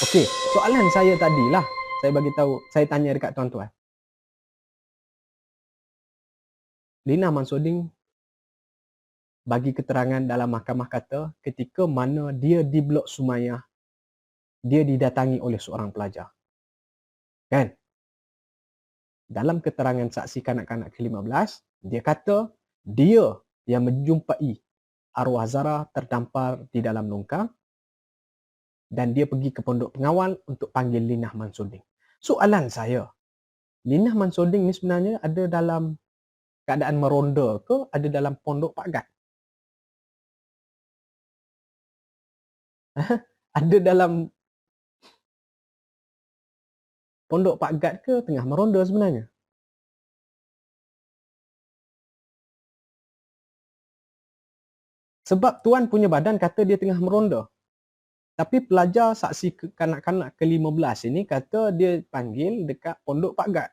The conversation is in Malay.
Okey, soalan saya tadi lah. Saya bagi tahu, saya tanya dekat tuan-tuan. Lina Mansuding bagi keterangan dalam mahkamah kata ketika mana dia di blok Sumayah dia didatangi oleh seorang pelajar. Kan? Dalam keterangan saksi kanak-kanak ke-15, dia kata dia yang menjumpai arwah Zara terdampar di dalam longkang dan dia pergi ke pondok pengawal untuk panggil Linah Mansuding. Soalan saya, Linah Mansuding ni sebenarnya ada dalam keadaan meronda ke ada dalam pondok Pak Gad? ada dalam pondok Pak Gad ke tengah meronda sebenarnya? Sebab tuan punya badan kata dia tengah meronda. Tapi pelajar saksi kanak-kanak ke-15 ini kata dia panggil dekat pondok Pak Gad.